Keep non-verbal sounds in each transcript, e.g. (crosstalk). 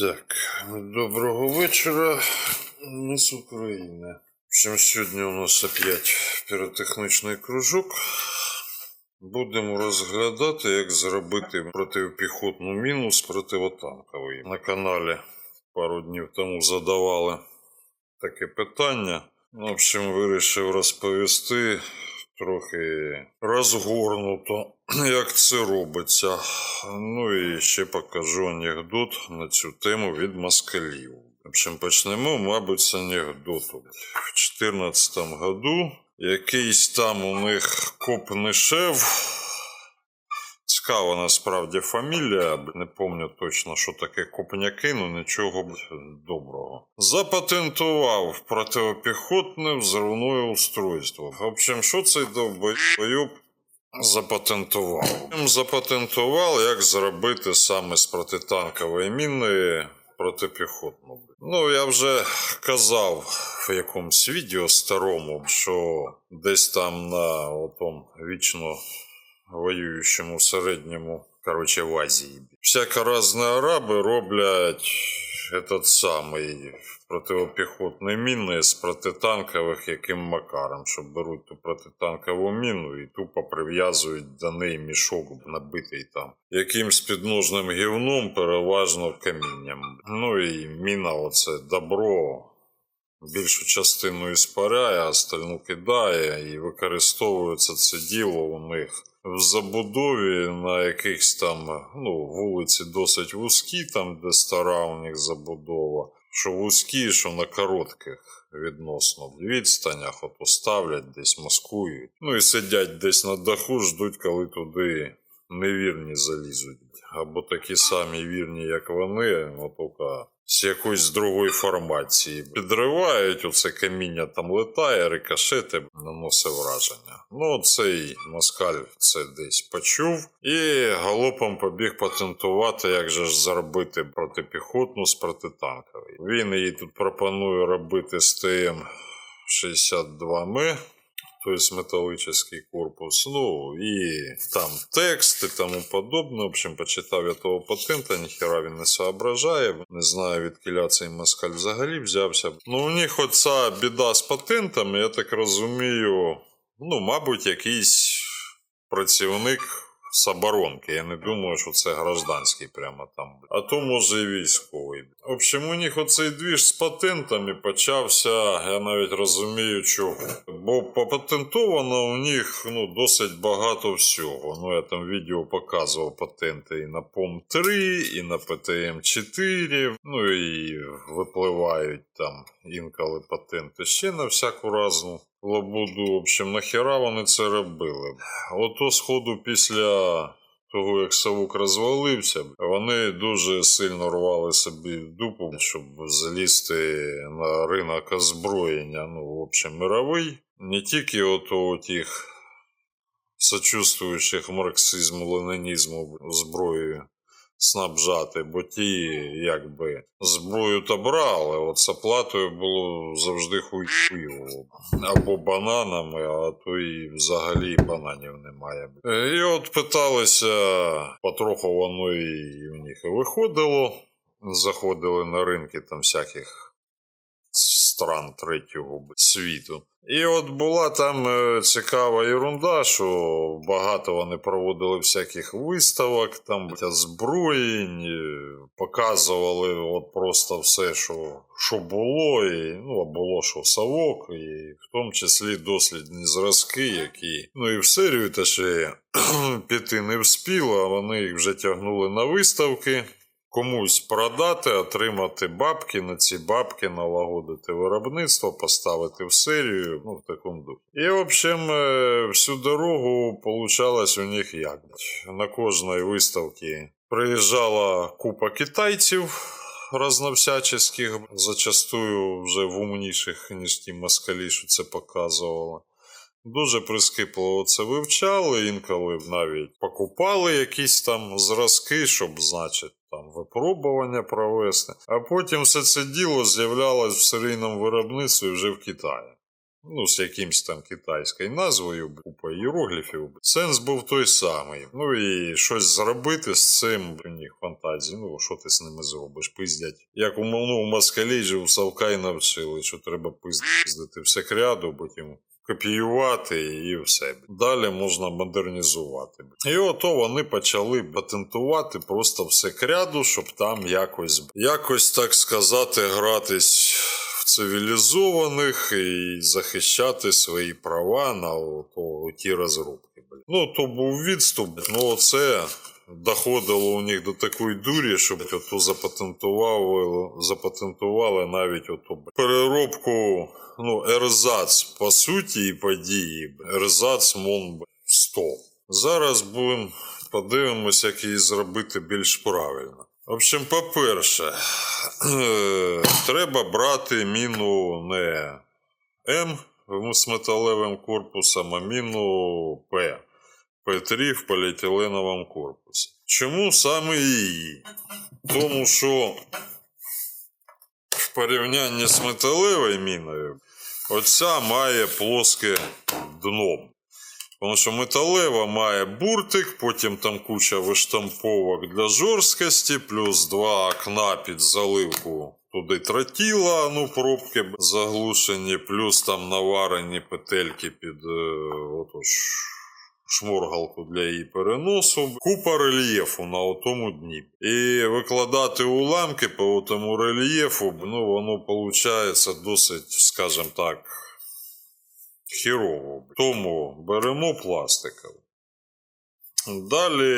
Так, доброго вечора. Ми з України. Общем, сьогодні у нас опять піротехнічний кружок. Будемо розглядати, як зробити протипіхотну міну з противотанкової. На каналі пару днів тому задавали таке питання. В общем, вирішив розповісти трохи розгорнуто, (clears throat) як це робиться. Ну і ще покажу анекдот на цю тему від москалів. Общем, почнемо, мабуть, з анекдоту. В 2014 году якийсь там у них коп-нишев. Цікава насправді фамілія, не пам'ятаю точно, що таке копняки, ну нічого б доброго. Запатентував протипіхотне взривне устройство. В общем, що цей довбойоб запатентував? Запатентував, як зробити саме з протитанкової міни протипіхотну. Ну, я вже казав в якомусь відео старому, що десь там на отом вічно воюючому середньому, короче, в Азії. Всяко разні араби роблять этот самий протипіхотні міни з протитанкових яким макаром, що беруть ту протитанкову міну і тупо прив'язують до неї мішок набитий там якимсь підножним гівном, переважно камінням. Ну і міна, оце добро більшу частину іспаряє, а остальну кидає і використовується це діло у них в забудові на якихось там ну, вулиці досить вузькі, там де стара у них забудова, що вузькі, що на коротких відносно відстанях, от ставлять десь маскують. Ну і сидять десь на даху, ждуть, коли туди невірні залізуть. Або такі самі вірні, як вони, ну тільки з якоїсь другої формації. Підривають, оце каміння там летає, рикошети, наносить враження. Ну, цей москаль це десь почув і галопом побіг патентувати, як же ж зробити протипіхотну з протитанкової. Він їй тут пропонує робити з ТМ 62М. Тобто металлический корпус, ну і там текст и тому подобное. В общем, почитав я того патента, ніхера він не соображає. Не знаю, від кіля цей москаль взагалі взявся. Ну, у них оця біда з патентами, я так розумію, ну, мабуть, якийсь працівник з. Я не думаю, що це гражданський прямо там. А то може і військовий. В общем, у них оцей двіж з патентами почався, я навіть розумію, чого. Бо попатентовано у них ну, досить багато всього. Ну, я там відео показував патенти і на POM-3, і на PTM-4, ну і випливають там інколи патенти ще на всяку разну лабуду. В общем, нахера вони це робили? Ото сходу після того, як Савук розвалився, вони дуже сильно рвали собі дупу, щоб залізти на ринок озброєння, ну, в общем, мировий. Не тільки ото тих сочувствуючих марксизму, ленінізму зброєю снабжати, бо ті, якби, зброю та брали, от з оплатою було завжди хуйчиво. Або бананами, а то і взагалі бананів немає. Е, І от питалися, потроху воно і в них виходило. Заходили на ринки там всяких стран третього світу. І от була там е, цікава ерунда, що багато вони проводили всяких виставок, там блядь, озброєнь, е, показували от просто все, що, що було, і ну, було що совок, і в тому числі дослідні зразки, які ну і в серію та ще (clears throat) піти не вспіло, а вони їх вже тягнули на виставки комусь продати, отримати бабки, на ці бабки налагодити виробництво, поставити в серію, ну, в такому духі. І, в общем, е, всю дорогу получалось у них як. На кожній виставці приїжджала купа китайців разновсяческих, зачастую вже в умніших, ніж ті москалі, що це показувало. Дуже прискіпливо це вивчали, інколи навіть покупали якісь там зразки, щоб, значить, там випробування провести. А потім все це діло з'являлось в серійному виробництві вже в Китаї. Ну, з якимсь там китайською назвою, купа іерогліфів. Сенс був той самий. Ну і щось зробити з цим у них фантазії. Ну, що ти з ними зробиш? Пиздять. Як у ну, у москалі ж у Савкай навчили, що треба пиздити все кряду, потім копіювати і все. Далі можна модернізувати. І ото вони почали патентувати просто все кряду, щоб там якось, якось так сказати, гратись цивілізованих і захищати свої права на ті розробки. Ну, то був відступ, ну оце доходило у них до такої дурі, щоб ото запатентували, навіть ото переробку, ну, ерзац по суті і по дії. Ерзац мон 100. Зараз будемо подивимося, як її зробити більш правильно. В общем, по-перше, (clears throat) треба брати міну не М з металевим корпусом, а міну П. П3 в поліетиленовому корпусі. Чому саме її? Тому що в порівнянні з металевою міною, оця має плоске дно. Тому що металева має буртик, потім там куча виштамповок для жорсткості, плюс два окна під заливку туди тротіла, ну, пробки заглушені, плюс там наварені петельки під е, отож, шморгалку для її переносу. Купа рельєфу на отому дні. І викладати уламки по тому рельєфу, ну, воно виходить досить, скажімо так, хірово. Тому беремо пластиковий. Далі,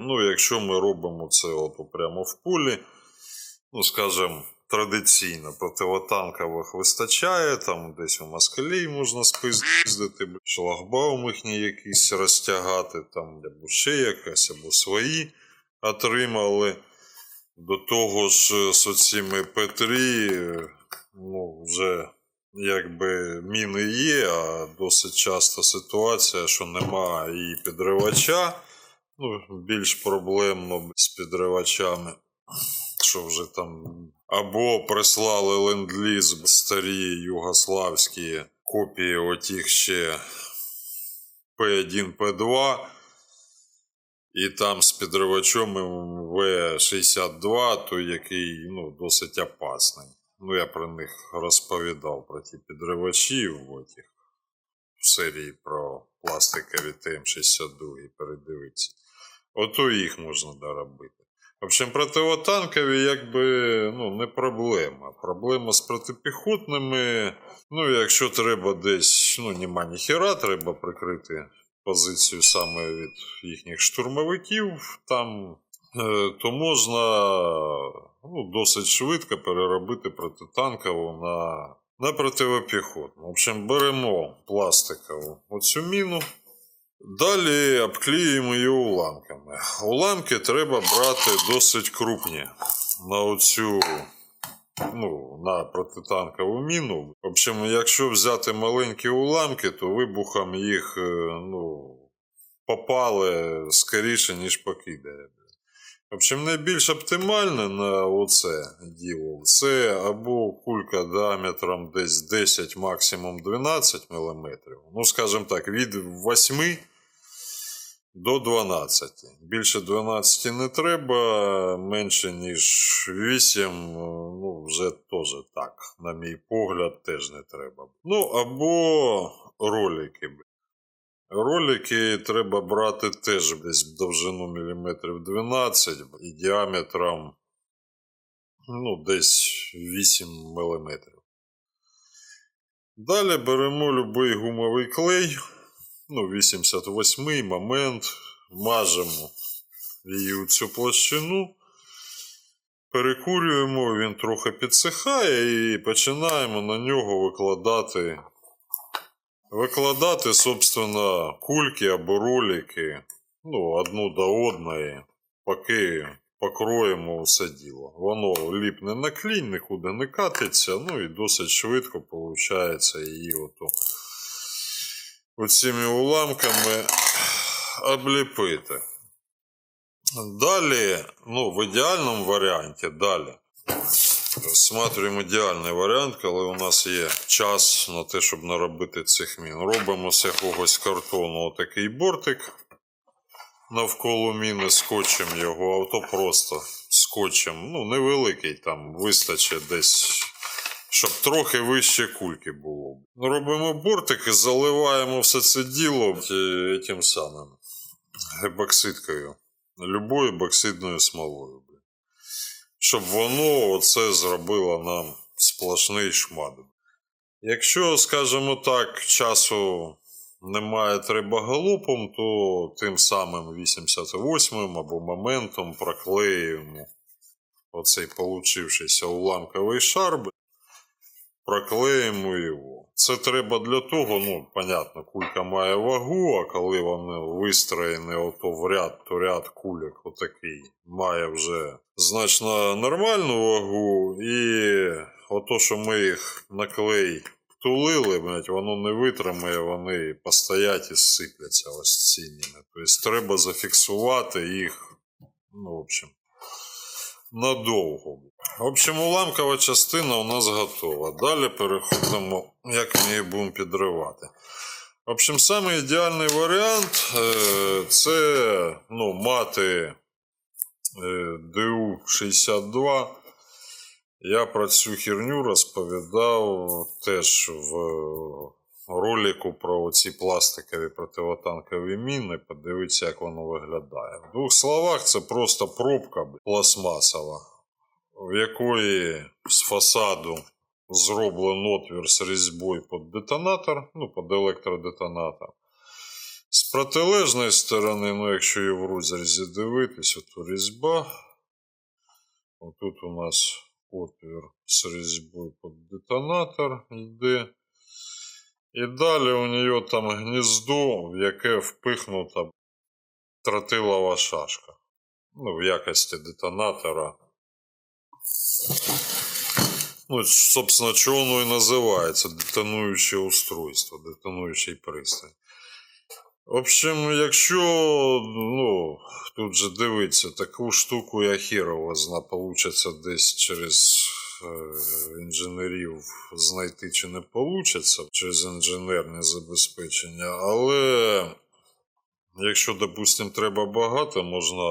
ну, якщо ми робимо це от прямо в полі, ну, скажімо, традиційно противотанкових вистачає, там десь у москалій можна спиздити, шлагбаум їхній якийсь розтягати, там або ще якась, або свої отримали. До того ж, з оціми П3, е, ну, вже якби міни є, а досить часто ситуація, що нема і підривача. Ну, більш проблемно з підривачами, що вже там або прислали ленд-ліз старі югославські копії отих ще П1, П2. І там з підривачом В62, той який ну, досить опасний. Ну, я про них розповідав про ті підривачі в, отих, в серії про пластикові ТМ-62 передивитися. Ото їх можна доробити. Общем, противотанкові якби ну, не проблема. Проблема з протипіхотними. Ну, якщо треба десь, ну, нема ніхера, треба прикрити позицію саме від їхніх штурмовиків, там, е, то можна ну, досить швидко переробити протитанкову на, на противопіхотну. В общем, беремо пластикову оцю міну. Далі обклеюємо її уламками. Уламки треба брати досить крупні на оцю ну, на протитанкову міну. В общем, якщо взяти маленькі уламки, то вибухом їх е, ну, попали скоріше, ніж покидає. В общем, найбільш оптимальне на оце діло це або кулька діаметром десь 10, максимум 12 мм. Ну, скажімо так, від 8 до 12. Більше 12 не треба, менше ніж 8, ну, вже теж так, на мій погляд, теж не треба. Ну, або ролики. Ролики треба брати теж десь довжину міліметрів 12 і діаметром ну, десь 8 міліметрів. Далі беремо будь-який гумовий клей, ну, 88-й момент, мажемо її у цю площину, перекурюємо, він трохи підсихає і починаємо на нього викладати викладати, собственно, кульки або ролики ну, одну до одної, поки покроємо все діло. Воно ліпне на клінь, нікуди не катиться, ну і досить швидко виходить її ото оціми уламками обліпити. Далі, ну, в ідеальному варіанті, далі. Розсматриваємо ідеальний варіант, коли у нас є час на те, щоб наробити цих мін. Робимо з якогось картону такий бортик навколо міни, скотчем його, а то просто скотчем. Ну, невеликий там вистачить десь, щоб трохи вище кульки було. Робимо бортик і заливаємо все це діло е, тим самим гебоксидкою. Любою боксидною смолою. Щоб воно оце зробило нам сплошний шмат. Якщо, скажімо так, часу немає треба галопом, то тим самим 88-м або моментом проклеюємо оцей получившийся уламковий шар, б- проклеїмо його. Це треба для того, ну, понятно, кулька має вагу, а коли вони вистроєні ото в ряд, то ряд кульок отакий має вже значно нормальну вагу, і ото, що ми їх на клей тулили, блядь, воно не витримає, вони постоять і сипляться ось ці міни. Тобто треба зафіксувати їх, ну, в общем, надовго. В общем, уламкова частина у нас готова. Далі переходимо, як ми її будемо підривати. В общем, самий ідеальний варіант е, це ну, мати е, ДУ-62. Я про цю херню розповідав теж в ролику про ці пластикові противотанкові міни. Подивіться, як воно виглядає. В двох словах, це просто пробка пластмасова, в якої з фасаду зроблен отвір з різьбою під детонатор, ну, під електродетонатор. З протилежної сторони, ну, якщо її в розрізі дивитись, от різьба. Отут у нас отвір з різьбою під детонатор йде. І далі у нього там гніздо, в яке впихнута тротилова шашка. Ну, в якості детонатора. Ну, собственно, чого воно і називається детонуюче устройство, детонуючий пристрій. В общем, якщо ну, тут же дивиться, таку штуку я хірово зна, получиться десь через інженерів знайти чи не получиться через інженерне забезпечення, але якщо, допустимо, треба багато, можна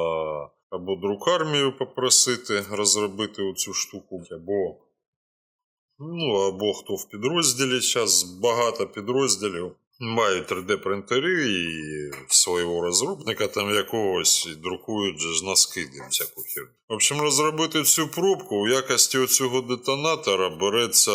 або друкармію попросити розробити оцю штуку, або Ну, або хто в підрозділі зараз багато підрозділів мають 3D-принтери і свого розробника там якогось і друкують же ж на скиди всяку херню. В общем, розробити цю пробку у якості оцього детонатора береться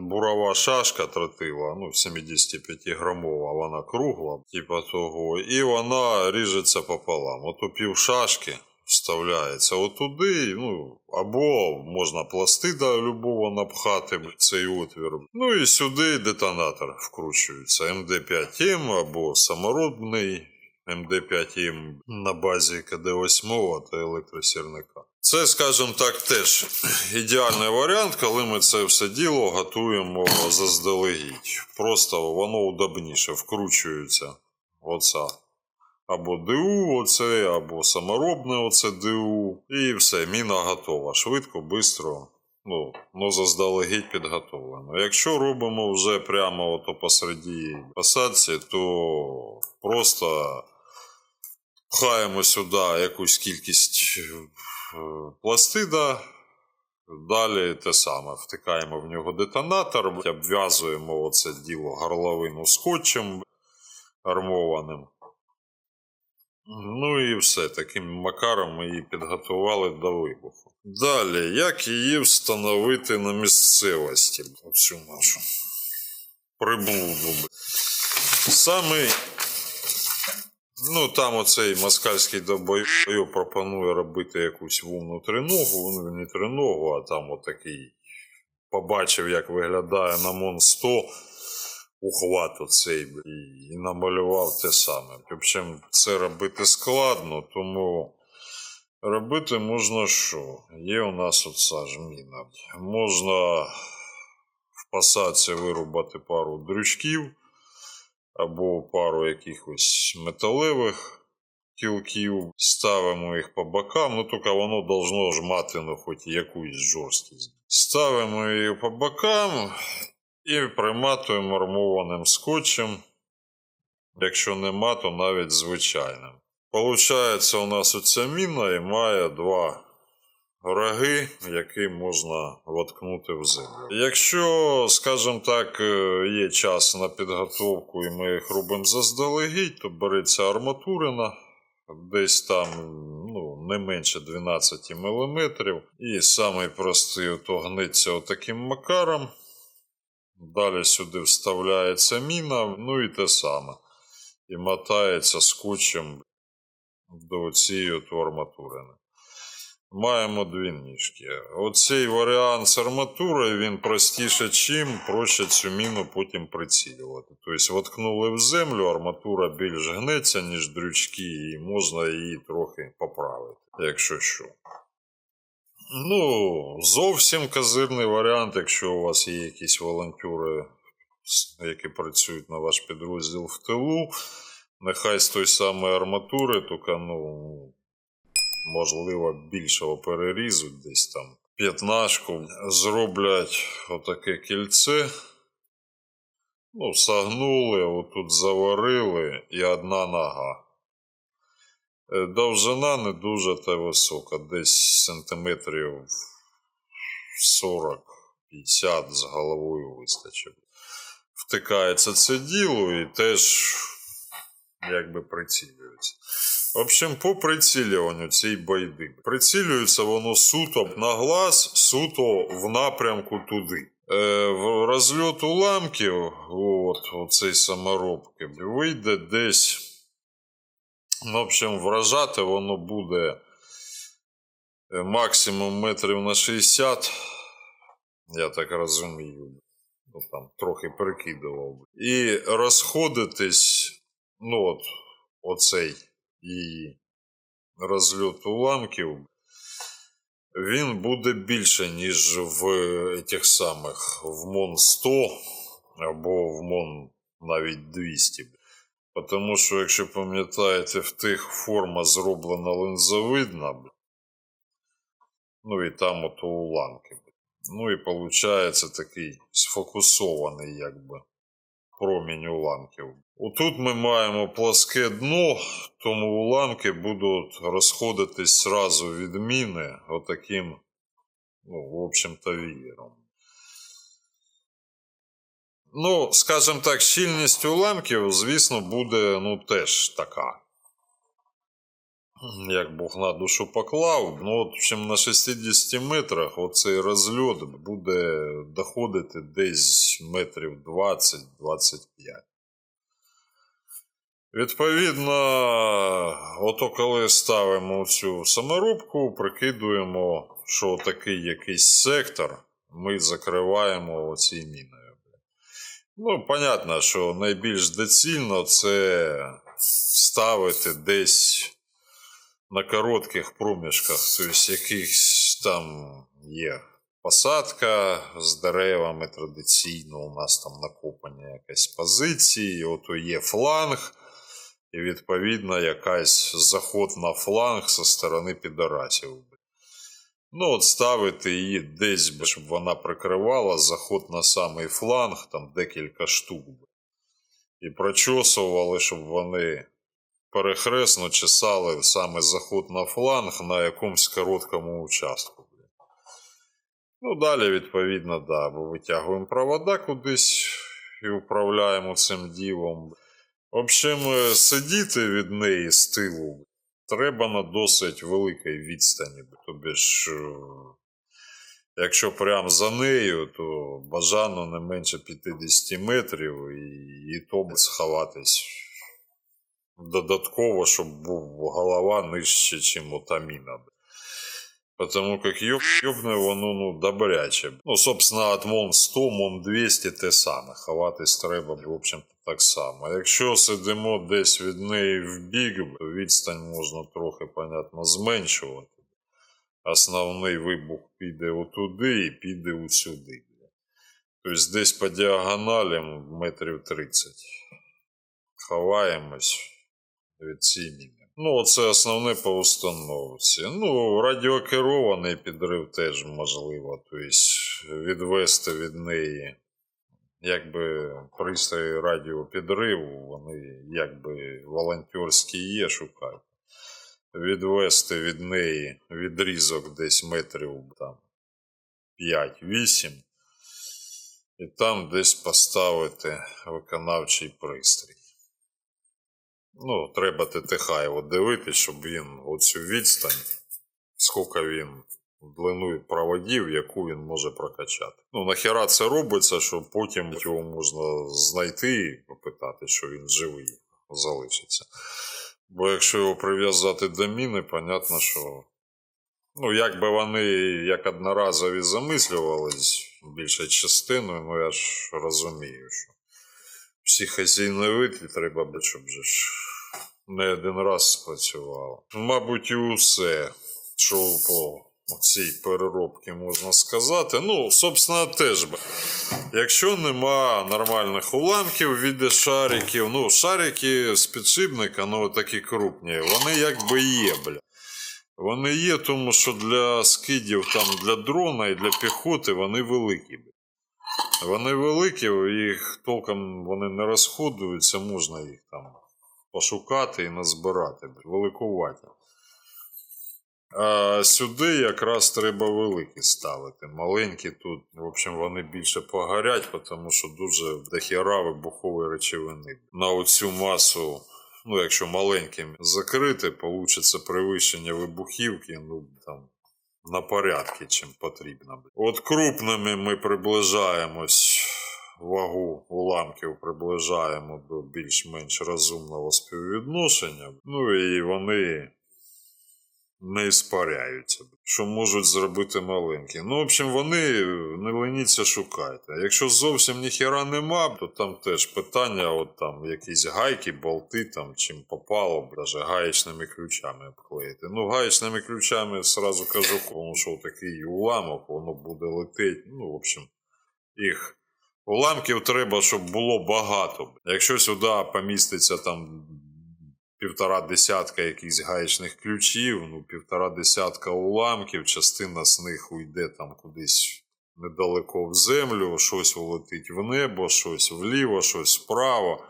бурова шашка тротила, ну 75 грамова, вона кругла, типа того, і вона ріжеться пополам. Ото пів шашки вставляється отуди, ну, або можна пластида любого напхати цей отвір. Ну і сюди детонатор вкручується. МД5М або саморобний МД5М на базі КД8 та електросірника. Це, скажімо так, теж ідеальний варіант, коли ми це все діло готуємо заздалегідь. Просто воно удобніше вкручується. Оця або ДУ, оце, або саморобне оце ДУ. І все, міна готова. Швидко, швидко. Ну, ну заздалегідь підготовлено. Якщо робимо вже прямо ото посереді посадці, то просто пхаємо сюди якусь кількість е, пластида. Далі те саме, втикаємо в нього детонатор, обв'язуємо оце діло горловину скотчем армованим. Ну і все. Таким макаром ми її підготували до вибуху. Далі, як її встановити на місцевості? Оцю нашу приблуду. Самий. Ну, там оцей москальський добою пропонує робити якусь вумну триногу, ну не триногу, а там отакий. Побачив, як виглядає на Мон 100 ухват оцей бля, і, намалював те саме. Общем, це робити складно, тому робити можна що? Є у нас оця ж міна. Можна в посадці вирубати пару дрючків або пару якихось металевих кілків, ставимо їх по бокам, ну тільки воно должно ж мати ну, хоч якусь жорсткість. Ставимо її по бокам і приматуємо армованим скотчем. Якщо нема, то навіть звичайним. Получається, у нас оця міна і має два роги, які можна воткнути в землю. Якщо, скажімо так, е, є час на підготовку і ми їх робимо заздалегідь, то береться арматурина десь там ну, не менше 12 мм. І самий ото гниться отаким макаром. Далі сюди вставляється міна, ну і те саме. І мотається скотчем до цієї арматурини. Маємо дві ніжки. Оцей варіант з арматурою він простіше, чим проще цю міну потім прицілювати. Тобто воткнули в землю, арматура більш гнеться, ніж дрючки, і можна її трохи поправити, якщо що. Ну, зовсім козирний варіант, якщо у вас є якісь волонтери, які працюють на ваш підрозділ в тилу, нехай з той самої арматури, тільки, ну, можливо, більшого перерізу, десь там п'ятнашку, зроблять отаке кільце. Ну, сагнули, отут заварили і одна нога. Е, Довжина не дуже та висока, десь сантиметрів 40-50 з головою вистачить. Втикається це діло і теж якби прицілюється. В общем, по прицілюванню цієї байди. Прицілюється воно суто на глаз, суто в напрямку туди. Е, в розльот уламків, от, оцей саморобки, вийде десь. В общем, вражати воно буде е, максимум метрів на 60, я так розумію. Ну, там трохи перекидував. І розходитись, ну от, оцей її розльот уламків, він буде більше, ніж в тих самих в МОН 100 або в МОН навіть 200. Тому що, якщо пам'ятаєте, в тих форма зроблена линзовидна, ну і там ото уламки. Ну і виходить такий сфокусований, якби, промінь уламків. Отут ми маємо пласке дно, тому уламки будуть розходитись зразу від міни отаким, ну, в общем-то, вієром. Ну, скажімо так, щільність уламків, звісно, буде ну, теж така. Як Бог на душу поклав, ну от чим на 60 метрах оцей розльот буде доходити десь метрів 20-25. Відповідно, ото коли ставимо цю саморубку, прикидуємо, що такий якийсь сектор ми закриваємо оцій міною. Ну, понятно, що найбільш доцільно це ставити десь на коротких проміжках, тобто якихось там є посадка з деревами традиційно, у нас там накопання якась позиції, ото є фланг, і відповідно якась заход на фланг зі сторони підарасів. Ну, от ставити її десь, щоб вона прикривала заход на самий фланг, там декілька штук. І прочосували, щоб вони перехресно чесали саме заход на фланг на якомусь короткому участку. Ну, далі, відповідно, да, або витягуємо провода кудись і управляємо цим ділом. В общем, е, сидіти від неї з тилу треба на досить великій відстані. Тобі ж, е, якщо прямо за нею, то бажано не менше 50 метрів, і, і то сховатись додатково, щоб був голова нижче, ніж ота міна. Потому как ёб, ёбне воно ну, добряче. Ну, собственно, от МОН 100, МОН 200 те саме. Ховатись треба, в общем-то, так само. Якщо сидимо десь від неї в бік, то відстань можна трохи, понятно, зменшувати. Основний вибух піде отуди і піде усюди. Тобто десь по діагоналі метрів 30. Ховаємось від міни. Ну, оце основне по установці. Ну, радіокерований підрив теж можливо. Тобто відвести від неї, якби пристрої радіопідриву, вони якби волонтерські є, шукають. Відвести від неї відрізок десь метрів там 5-8. І там десь поставити виконавчий пристрій. Ну, треба ТТХ його дивитись, щоб він оцю відстань, скільки він длину проводів, яку він може прокачати. Ну, нахера це робиться, що потім його можна знайти і попитати, що він живий залишиться. Бо якщо його прив'язати до міни, понятно, що. Ну, як би вони як одноразові замислювались більшою частиною, ну я ж розумію, що всі хазійні витлі треба, би, щоб же ж не один раз спрацювало. Мабуть, і усе, що по цій переробці можна сказати. Ну, собственно, теж би. Якщо нема нормальних уламків в віді шариків, ну, шарики з підшипника, ну такі крупні, вони якби є, бля. Вони є, тому що для скидів, там, для дрона і для піхоти вони великі. Вони великі, їх толком вони не розходуються, можна їх там пошукати і назбирати. бля, Великуваті. А сюди якраз треба великі ставити. Маленькі тут, в общем, вони більше погорять, тому що дуже дохіра вибухової речовини. На оцю масу, ну якщо маленьким закрити, получиться перевищення вибухівки, ну там. На порядки, чим потрібно. От крупними ми приближаємось, вагу уламків приближаємо до більш-менш розумного співвідношення. Ну і вони не іспаряються, що можуть зробити маленькі. Ну, в общем, вони не леніться шукайте. А якщо зовсім ніхіра нема, то там теж питання, от там якісь гайки, болти, там чим попало, навіть гаєчними ключами обклеїти. Ну, гаєчними ключами сразу кажу, тому що такий уламок, воно буде летить. Ну, в общем, їх. Уламків треба, щоб було багато. Якщо сюди поміститься там півтора десятка якихось гаєчних ключів, ну, півтора десятка уламків, частина з них уйде там кудись недалеко в землю, щось улетить в небо, щось вліво, щось вправо.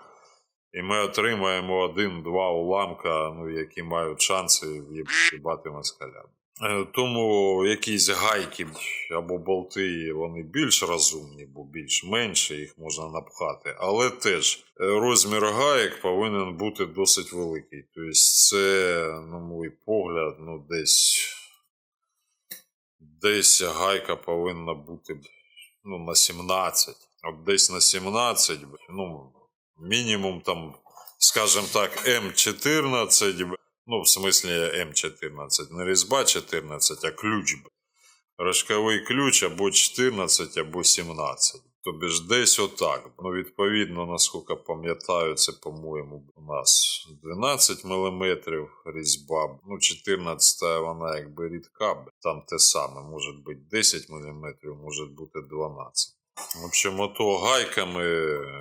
І ми отримаємо один-два уламка, ну, які мають шанси в'їбати москаля. Е, Тому якісь гайки або болти вони більш розумні, бо більш менше їх можна напхати. Але теж е, розмір гаєк повинен бути досить великий. Тобто, це, на мій погляд, ну десь, десь гайка повинна бути ну, на 17. От десь на 17, ну, мінімум там, скажімо так, М14. Ну, в смислі М14, не різьба 14, а ключ. б. Рожковий ключ або 14, або 17. Тобі ж десь отак. Ну, відповідно, наскільки пам'ятаю, це, по-моєму, у нас 12 мм різьба. Ну, 14 вона якби рідка. Там те саме, може бути 10 мм, може бути 12. В общем, ото гайками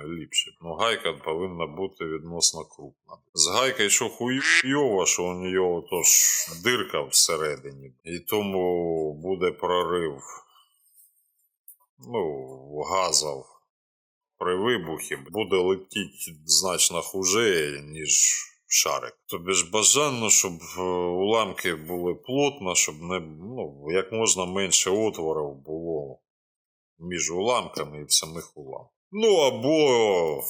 ліпше. Ну, гайка повинна бути відносно крупна. З гайкою що хуйово, що у нього ото дирка всередині. І тому буде прорив ну, газів при вибухі. Буде летіти значно хуже, ніж шарик. Тобі ж бажано, щоб е, уламки були плотно, щоб не ну, як можна менше отворів було між уламками і в самих уламках. Ну або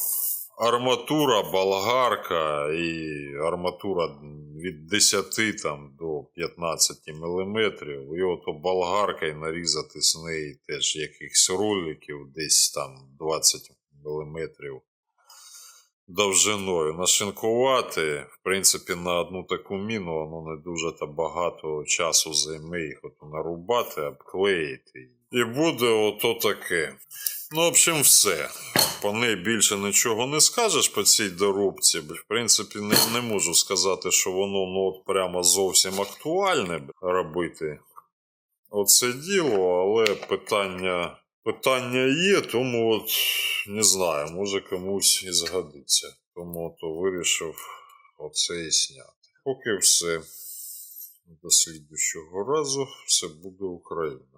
арматура, болгарка і арматура від 10 там, до 15 мм. І ото болгаркою нарізати з неї теж якихось роликів, десь там 20 мм довжиною. Нашинкувати, в принципі, на одну таку міну воно не дуже та багато часу займе їх ото нарубати, обклеїти. І буде ото таке. Ну, в общем, все. По неї більше нічого не скажеш по цій доробці. В принципі, не, не можу сказати, що воно ну, от прямо зовсім актуальне робити оце діло, але питання, питання є, тому от не знаю, може комусь і згодиться. Тому то вирішив оце і зняти. поки все. До слідущого разу все буде Україна.